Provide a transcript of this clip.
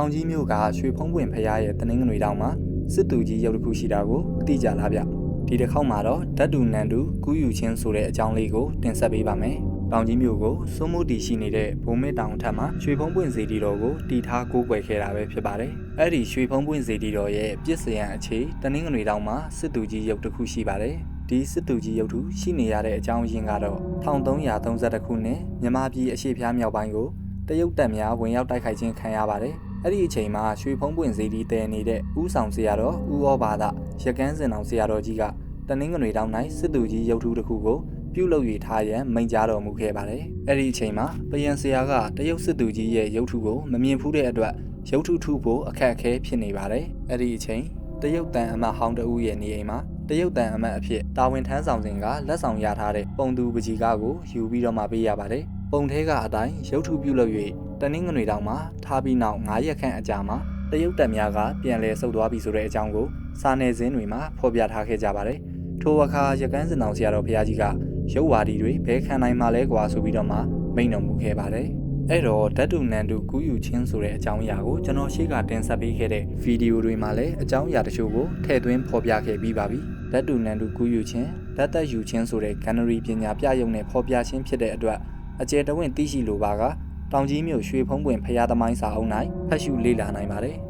တောင်ကြီးမြို့ကရွှေဖုံးပွင့်ဖရားရဲ့တနင်္ဂနွေတောင်မှာစစ်တူကြီးရုပ်တစ်ခုရှိတာကိုသိကြလားဗျဒီတစ်ခေါက်မှာတော့ဓာတ်တူနန်တူကူးယူချင်းဆိုတဲ့အကြောင်းလေးကိုတင်ဆက်ပေးပါမယ်တောင်ကြီးမြို့ကိုစိုးမိုးတီရှိနေတဲ့ဘုံမဲတောင်ထက်မှာရွှေဖုံးပွင့်စေတီတော်ကိုတည်ထားကိုးကွယ်ခဲ့တာပဲဖြစ်ပါတယ်အဲ့ဒီရွှေဖုံးပွင့်စေတီတော်ရဲ့ပြစ်စရန်အခြေတနင်္ဂနွေတောင်မှာစစ်တူကြီးရုပ်တစ်ခုရှိပါတယ်ဒီစစ်တူကြီးရုပ်ထုရှိနေရတဲ့အကြောင်းရင်းကတော့1332ခုနှစ်မြန်မာပြည်အရှေ့ဖျားမြောက်ပိုင်းကိုတရုတ်တပ်များဝင်ရောက်တိုက်ခိုက်ခြင်းခံရပါတယ်။ အဲ့ဒီအချိန်မှာရွှေဖုံးပွင့်စေတီတဲနေတဲ့ဦးဆောင်ဆရာတော်ဦးဩဘာဒရကန်းစင်အောင်ဆရာတော်ကြီးကတနင်္ဂနွေတောင်၌စစ်တူကြီးရုပ်ထုတစ်ခုကိုပြုလုပ်၍ထားရန်မိန့်ကြားတော်မူခဲ့ပါတယ်။အဲ့ဒီအချိန်မှာပယံဆရာကတရုတ်စစ်တူကြီးရဲ့ရုပ်ထုကိုမမြင်ဖူးတဲ့အတွက်ရုပ်ထုထုဖို့အခက်အခဲဖြစ်နေပါတယ်။အဲ့ဒီအချိန်တရုတ်တန်အမတ်ဟောင်းတဦးရဲ့နေအိမ်မှာတရုတ်တန်အမတ်အဖြစ်တာဝန်ထမ်းဆောင်စဉ်ကလက်ဆောင်ရထားတဲ့ပုံသူပကြီးကားကိုယူပြီးတော့မှပေးရပါတယ်။ပုံထဲကအတိုင်းရုပ်ထုပြုလုပ်၍ တနင်္ဂနွေတောင်မှာထားပြီးနောက်9ရက်ခန့်အကြာမှာတရုတ်တပ်များကပြန်လည်ဆုတ်သွားပြီဆိုတဲ့အကြောင်းကိုစာနယ်ဇင်းတွေမှာဖော်ပြထားခဲ့ကြပါတယ်။ထိုအခါရကန်းစင်အောင်ဆရာတော်ဘုရားကြီးကရုပ်ဝါဒီတွေဘဲခံနိုင်မှလဲကွာဆိုပြီးတော့မှမိန့်တော်မူခဲ့ပါတယ်။အဲ့တော့ဓာတ်တူနန်တူကူးယူချင်းဆိုတဲ့အကြောင်းအရာကိုကျွန်တော်ရှေ့ကတင်ဆက်ပေးခဲ့တဲ့ဗီဒီယိုတွေမှာလည်းအကြောင်းအရာတချို့ကိုထည့်သွင်းဖော်ပြခဲ့ပြီးပါပြီ။ဓာတ်တူနန်တူကူးယူချင်းဓာတ်သက်ယူချင်းဆိုတဲ့ Canary ပညာပြရုံနဲ့ဖော်ပြခြင်းဖြစ်တဲ့အတွက်အကျယ်တဝင့်သိရှိလိုပါက တောင်ကြီးမြို့ရွှေဖုံးပွင့်ဖျားသမိုင်းစာအုပ်၌ဖတ်ရှုလေ့လာနိုင်ပါတယ်။